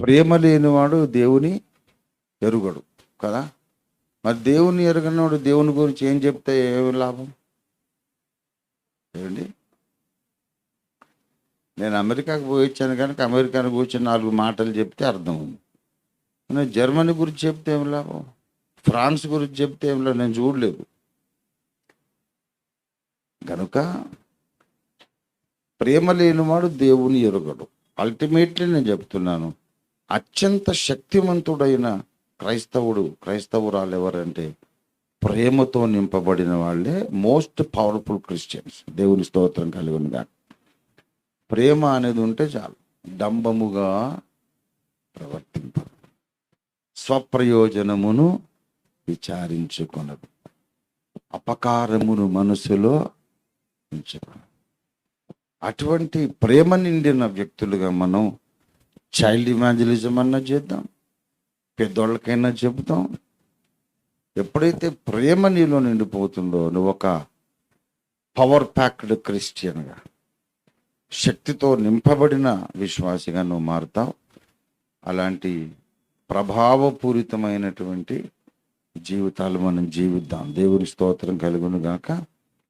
ప్రేమ లేనివాడు దేవుని ఎరుగడు కదా? మరి దేవుని ఎరగనవాడు దేవుని గురించి ఏం చెప్తే ఏమి లాభం? ఏమండి? నేను అమెరికాకు పోయి వచ్చాను కనుక అమెరికాను కూర్చొని నాలుగు మాటలు చెప్తే అర్థం ఉంది. నేను జర్మనీ గురించి చెప్తే ఏం లాభం? ఫ్రాన్స్ గురించి చెప్తే ఏం లాభం? నేను చూడలేదు. కనుక ప్రేమ లేనివాడు దేవుని ఎరుగడు. అల్టిమేట్లీ నేను చెప్తున్నాను అత్యంత శక్తివంతుడైన క్రైస్తవుడు క్రైస్తవురాలు ఎవరంటే ప్రేమతో నింపబడిన వాళ్ళే మోస్ట్ పవర్ఫుల్ క్రిస్టియన్స్. దేవుని స్తోత్రం కలిగినగా ప్రేమ అనేది ఉంటే చాలు. డంబముగా ప్రవర్తింప స్వప్రయోజనమును విచారించుకొనదు అపకారమును మనసులో ఉంచుకొనదు అటువంటి ప్రేమ నిండిన వ్యక్తులుగా మనం చైల్డ్ ఇమాంజలిజం అన్నా చేద్దాం పెద్దోళ్ళకైనా చెబుతాం. ఎప్పుడైతే ప్రేమ నీలో నిండిపోతుందో నువ్వు ఒక పవర్ ప్యాక్డ్ క్రిస్టియన్గా శక్తితో నింపబడిన విశ్వాసిగా నువ్వు మారుతావు. అలాంటి ప్రభావపూరితమైనటువంటి జీవితాలు మనం జీవిద్దాం. దేవుని స్తోత్రం కలుగును గాక.